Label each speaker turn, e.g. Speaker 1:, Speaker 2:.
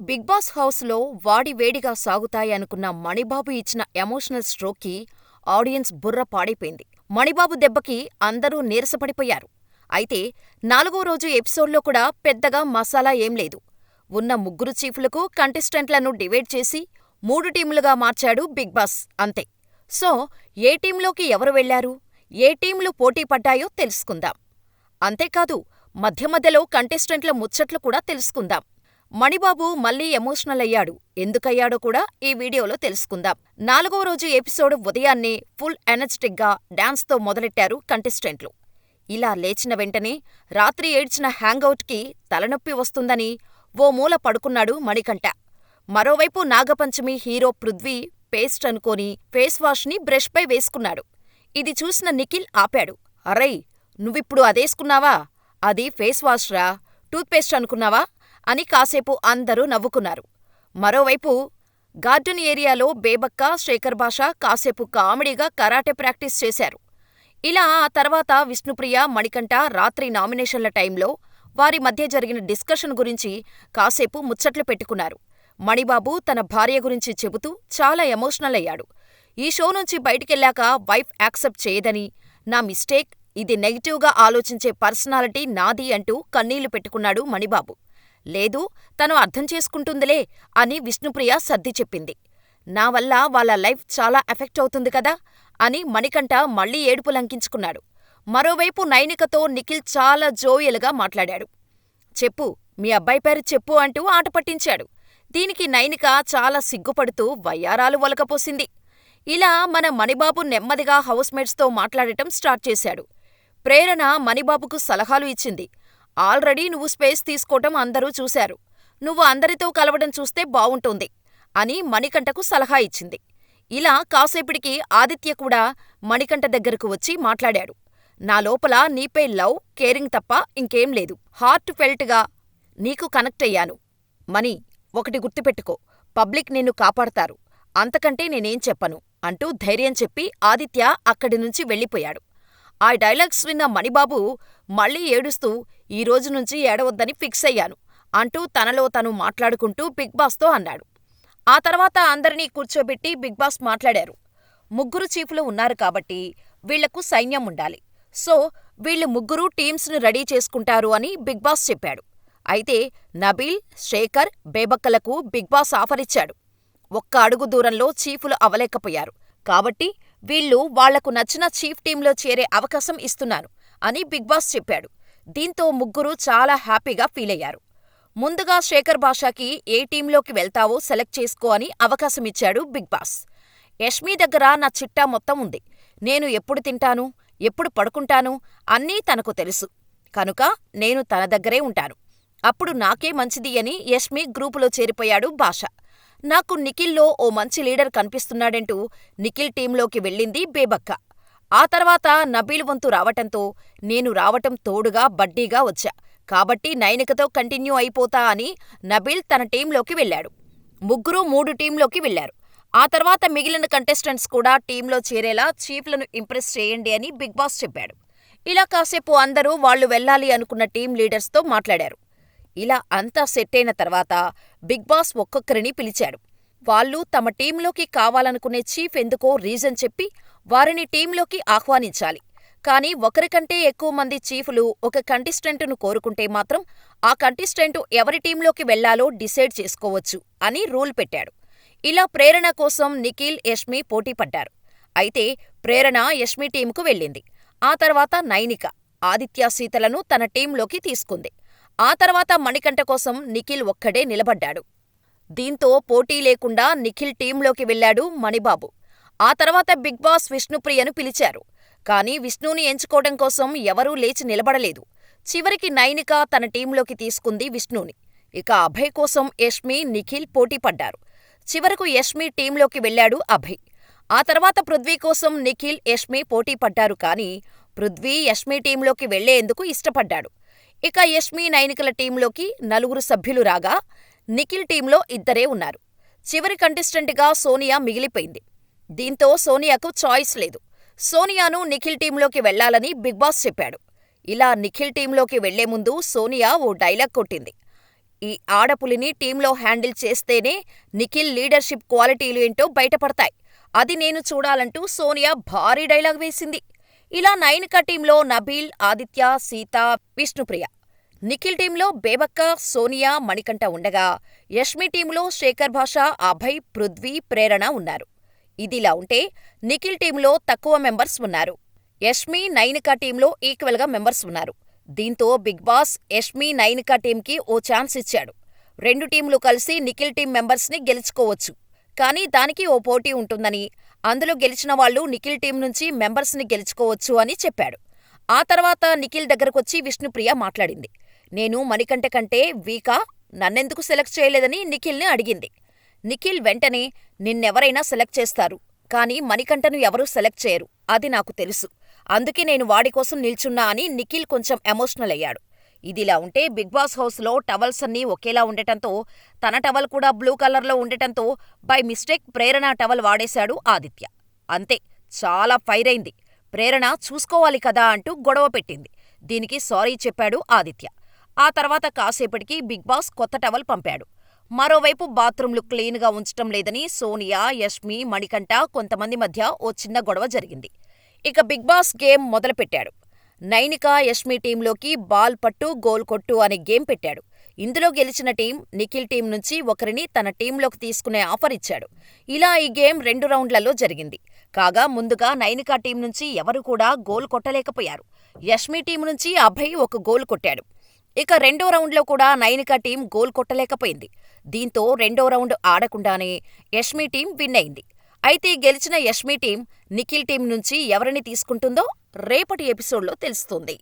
Speaker 1: Big boss హౌస్లో వాడివేడిగా సాగుతాయనుకున్న మణిబాబు ఇచ్చిన emotional స్ట్రోక్కి audience బుర్ర పాడైపోయింది. మణిబాబు దెబ్బకి అందరూ నీరసపడిపోయారు. అయితే నాలుగో రోజు ఎపిసోడ్లో కూడా పెద్దగా మసాలా ఏం లేదు. ఉన్న ముగ్గురు చీఫ్లకు కంటెస్టెంట్లను డివైడ్ చేసి మూడు టీములుగా మార్చాడు బిగ్ బాస్ అంతే. సో ఏ టీంలోకి ఎవరు వెళ్ళారు, ఏ టీంలు పోటీ పడ్డాయో తెలుసుకుందాం. అంతేకాదు మధ్య మధ్యలో కంటెస్టెంట్ల ముచ్చట్లు కూడా తెలుసుకుందాం. మణిబాబు మళ్ళీ ఎమోషనల్ అయ్యాడు. ఎందుకయ్యాడో కూడా ఈ వీడియోలో తెలుసుకుందాం. నాలుగో రోజు ఎపిసోడ్ ఉదయాన్నే ఫుల్ ఎనర్జిటిక్గా డాన్స్తో మొదలెట్టారు కంటెస్టెంట్లు. ఇలా లేచిన వెంటనే రాత్రి ఏడ్చిన హ్యాంగౌట్కి తలనొప్పి వస్తుందని ఓ మూల పడుకున్నాడు మణికంఠ. మరోవైపు నాగపంచమి హీరో పృథ్వీ పేస్ట్ అనుకోని ఫేస్ వాష్ని బ్రష్పై వేసుకున్నాడు. ఇది చూసిన నిఖిల్ ఆపాడు. అరై నువ్విప్పుడు అదేసుకున్నావా? అది ఫేస్ వాష్రా, టూత్పేస్ట్ అనుకున్నావా? అని కాసేపు అందరూ నవ్వుకున్నారు. మరోవైపు గార్డెన్ ఏరియాలో బేబక్క, శేఖర్ భాష కాసేపు కామెడీగా కరాటే ప్రాక్టీస్ చేశారు. ఇలా ఆ తర్వాత విష్ణుప్రియ, మణికంఠ రాత్రి నామినేషన్ల టైంలో వారి మధ్య జరిగిన డిస్కషన్ గురించి కాసేపు ముచ్చట్లు పెట్టుకున్నారు. మణిబాబు తన భార్య గురించి చెబుతూ చాలా ఎమోషనల్ అయ్యాడు. ఈ షో నుంచి బయటికెళ్ళాక వైఫ్ యాక్సెప్ట్ చేయదని, నా మిస్టేక్, ఇది నెగటివ్గా ఆలోచించే పర్సనాలిటీ నాది అంటూ కన్నీళ్ళు పెట్టుకున్నాడు మణిబాబు. లేదు తను అర్థం చేసుకుంటుందిలే అని విష్ణుప్రియ సర్ది చెప్పింది. నా వల్ల వాళ్ళ లైఫ్ చాలా ఎఫెక్ట్ అవుతుంది కదా అని మణికంఠ మళ్ళీ ఏడుపు లంకించుకున్నాడు. మరోవైపు నైనికతో నిఖిల్ చాలా జోవియల్గా మాట్లాడాడు. చెప్పు మీ అబ్బాయి పేరు చెప్పు అంటూ ఆట పట్టించాడు. దీనికి నైనిక చాలా సిగ్గుపడుతూ వయ్యారాలు ఒలకపోసింది. ఇలా మన మణిబాబు నెమ్మదిగా హౌస్మేట్స్తో మాట్లాడటం స్టార్ట్ చేశాడు. ప్రేరణ మణిబాబుకు సలహాలు ఇచ్చింది. ఆల్రెడీ నువ్వు స్పేస్ తీసుకోవటం అందరూ చూశారు. నువ్వు అందరితో కలవడం చూస్తే బావుంటుంది అని మణికంఠకు సలహా ఇచ్చింది. ఇలా కాసేపటికి ఆదిత్య కూడా మణికంఠ దగ్గరకు వచ్చి మాట్లాడాడు. నా లోపల నీపై లవ్, కేరింగ్ తప్ప ఇంకేం లేదు. హార్ట్ ఫెల్ట్గా నీకు కనెక్ట్ అయ్యాను. ఒకటి గుర్తుపెట్టుకో, పబ్లిక్ నిన్ను కాపాడతారు. అంతకంటే నేనేం చెప్పను అంటూ ధైర్యం చెప్పి ఆదిత్య అక్కడి నుంచి వెళ్ళిపోయాడు. ఆ డైలాగ్స్ విన్న మణిబాబు మళ్ళీ ఏడుస్తూ ఈ రోజు నుంచి ఏడవద్దని ఫిక్స్ అయ్యాను అంటూ తనలో తను మాట్లాడుకుంటూ బిగ్ బాస్తో అన్నాడు. ఆ తర్వాత అందరినీ కూర్చోబెట్టి బిగ్ బాస్ మాట్లాడారు. ముగ్గురు చీఫ్లు ఉన్నారు కాబట్టి వీళ్ళకు సైన్యం ఉండాలి. సో వీళ్ళు ముగ్గురూ టీమ్స్ను రెడీ చేసుకుంటారు అని బిగ్ బాస్ చెప్పాడు. అయితే నబీల్, శేఖర్, బేబక్కలకు బిగ్ బాస్ ఆఫర్ ఇచ్చాడు. ఒక్క అడుగు దూరంలో చీఫులు అవలేకపోయారు. కాబట్టి వీళ్ళు వాళ్ళకు నచ్చిన చీఫ్ టీంలో చేరే అవకాశం ఇస్తున్నాను అని బిగ్ బాస్ చెప్పాడు. దీంతో ముగ్గురు చాలా హ్యాపీగా ఫీలయ్యారు. ముందుగా శేఖర్ భాషాకి ఏ టీంలోకి వెళ్తావో సెలెక్ట్ చేసుకో అని అవకాశమిచ్చాడు బిగ్ బాస్. యష్మి దగ్గర నా చిట్టా మొత్తం ఉంది. నేను ఎప్పుడు తింటాను, ఎప్పుడు పడుకుంటాను అన్నీ తనకు తెలుసు. కనుక నేను తన దగ్గరే ఉంటాను. అప్పుడు నాకే మంచిది అని యష్మి గ్రూపులో చేరిపోయాడు భాష. నాకు నిఖిల్లో ఓ మంచి లీడర్ కనిపిస్తున్నాడంటూ నిఖిల్ టీంలోకి వెళ్ళింది బేబక్క. ఆ తర్వాత నబీల్ వంతు రావటంతో నేను రావటం తోడుగా బడ్డీగా వచ్చా. కాబట్టి నైనికతో కంటిన్యూ అయిపోతా అని నబీల్ తన టీంలోకి వెళ్ళాడు. ముగ్గురూ మూడు టీంలోకి వెళ్ళారు. ఆ తర్వాత మిగిలిన కంటెస్టెంట్స్ కూడా టీంలో చేరేలా చీఫ్లను ఇంప్రెస్ చేయండి అని బిగ్ బాస్ చెప్పాడు. ఇలా కాసేపు అందరూ వాళ్ళు వెళ్ళాలి అనుకున్న టీం లీడర్స్తో మాట్లాడారు. ఇలా అంతా సెట్ అయిన తర్వాత బిగ్ బాస్ ఒక్కొక్కరిని పిలిచాడు. వాళ్ళు తమ టీంలోకి కావాలనుకునే చీఫ్ ఎందుకో రీజన్ చెప్పి వారిని టీంలోకి ఆహ్వానించాలి. కానీ ఒకరికంటే ఎక్కువ మంది చీఫ్లు ఒక కంటెస్టెంట్ను కోరుకుంటే మాత్రం ఆ కంటెస్టెంట్ ఎవరి టీంలోకి వెళ్ళాలో డిసైడ్ చేసుకోవచ్చు అని రూల్ పెట్టాడు. ఇలా ప్రేరణ కోసం నిఖిల్, యష్మి పోటీపడ్డారు. అయితే ప్రేరణ యష్మి టీంకు వెళ్ళింది. ఆ తర్వాత నైనిక, ఆదిత్య సీతలను తన టీంలోకి తీసుకుంది. ఆ తర్వాత మణికంఠ కోసం నిఖిల్ ఒక్కడే నిలబడ్డాడు. దీంతో పోటీ లేకుండా నిఖిల్ టీంలోకి వెళ్ళాడు మణిబాబు. ఆ తర్వాత బిగ్ బాస్ విష్ణుప్రియను పిలిచారు. కానీ విష్ణుని ఎంచుకోవడం కోసం ఎవరూ లేచి నిలబడలేదు. చివరికి నైనిక తన టీంలోకి తీసుకుంది విష్ణుని. ఇక అభయ్ కోసం యష్మి, నిఖిల్ పోటీపడ్డారు. చివరకు యష్మి టీంలోకి వెళ్ళాడు అభయ్. ఆ తర్వాత పృథ్వీ కోసం నిఖిల్, యష్మి పోటీపడ్డారు కానీ పృథ్వీ యష్మి టీంలోకి వెళ్ళేందుకు ఇష్టపడ్డాడు. ఇక యష్మి, నైనికల టీంలోకి నలుగురు సభ్యులు రాగా నిఖిల్ టీంలో ఇద్దరే ఉన్నారు. చివరి కంటెస్టెంట్గా సోనియా మిగిలిపోయింది. దీంతో సోనియాకు చాయిస్ లేదు. సోనియాను నిఖిల్ టీంలోకి వెళ్ళాలని బిగ్ బాస్ చెప్పాడు. ఇలా నిఖిల్ టీంలోకి వెళ్ళే ముందు సోనియా ఓ డైలాగ్ కొట్టింది. ఈ ఆడపులిని టీంలో హ్యాండిల్ చేస్తేనే నిఖిల్ లీడర్షిప్ క్వాలిటీలు ఏంటో బయటపడతాయి. అది నేను చూడాలంటూ సోనియా భారీ డైలాగ్ వేసింది. ఇలా నైనికా టీంలో నబీల్, ఆదిత్య, సీత, విష్ణుప్రియ. నిఖిల్ టీంలో బేబక్క, సోనియా, మణికంఠ ఉండగా యష్మి టీంలో శేఖర్ భాష, అభయ్, పృథ్వీ, ప్రేరణ ఉన్నారు. ఇదిలా ఉంటే నిఖిల్ టీంలో తక్కువ మెంబర్స్ ఉన్నారు. యష్మి, నైనికా టీంలో ఈక్వల్గా మెంబర్స్ ఉన్నారు. దీంతో బిగ్ బాస్ యష్మి, నైనికా టీంకి ఓ ఛాన్స్ ఇచ్చాడు. రెండు టీంలు కలిసి నిఖిల్ టీం మెంబర్స్ని గెలుచుకోవచ్చు. కానీ దానికి ఓ పోటీ ఉంటుందని, అందులో గెలిచిన వాళ్ళు నిఖిల్ టీం నుంచి మెంబర్స్ని గెలుచుకోవచ్చు అని చెప్పాడు. ఆ తర్వాత నిఖిల్ దగ్గరకొచ్చి విష్ణుప్రియ మాట్లాడింది. నేను మణికంఠ కంటే వీకా? నన్నెందుకు సెలెక్ట్ చేయలేదని నిఖిల్ని అడిగింది. నిఖిల్ వెంటనే నిన్నెవరైనా సెలెక్ట్ చేస్తారు. కానీ మణికంఠను ఎవరూ సెలెక్ట్ చేయరు. అది నాకు తెలుసు. అందుకే నేను వాడికోసం నిల్చున్నా అని నిఖిల్ కొంచెం ఎమోషనల్ అయ్యాడు. ఇదిలా ఉంటే బిగ్ బాస్ హౌస్లో టవల్స్ అన్నీ ఒకేలా ఉండటంతో తన టవల్ కూడా బ్లూ కలర్లో ఉండటంతో బై మిస్టేక్ ప్రేరణ టవల్ వాడేశాడు ఆదిత్య. అంతే చాలా ఫైర్ అయింది. ప్రేరణ చూసుకోవాలి కదా అంటూ గొడవ పెట్టింది. దీనికి సారీ చెప్పాడు ఆదిత్య. ఆ తర్వాత కాసేపటికి బిగ్ బాస్ కొత్త టవల్ పంపాడు. మరోవైపు బాత్రూంలు క్లీన్గా ఉంచటం లేదని సోనియా, యష్మి, మణికంఠ కొంతమంది మధ్య ఓ చిన్న గొడవ జరిగింది. ఇక బిగ్ బాస్ గేమ్ మొదలుపెట్టాడు. నైనిక, యష్మి టీంలోకి బాల్ పట్టు, గోల్ కొట్టు అనే గేమ్ పెట్టాడు. ఇందులో గెలిచిన టీం నిఖిల్ టీం నుంచి ఒకరిని తన టీంలోకి తీసుకునే ఆఫర్ ఇచ్చాడు. ఇలా ఈ గేమ్ రెండు రౌండ్లలో జరిగింది. కాగా ముందుగా నైనిక టీం నుంచి ఎవరూ కూడా గోల్ కొట్టలేకపోయారు. యష్మి టీం నుంచి అభయ్ ఒక గోల్ కొట్టాడు. ఇక రెండో రౌండ్లో కూడా నైనిక టీం గోల్ కొట్టలేకపోయింది. దీంతో రెండో రౌండ్ ఆడకుండానే యష్మి టీం విన్ అయింది. అయితే గెలిచిన యష్మి టీం నిఖిల్ టీం నుంచి ఎవరిని తీసుకుంటుందో రేపటి ఎపిసోడ్లో తెలుస్తుంది.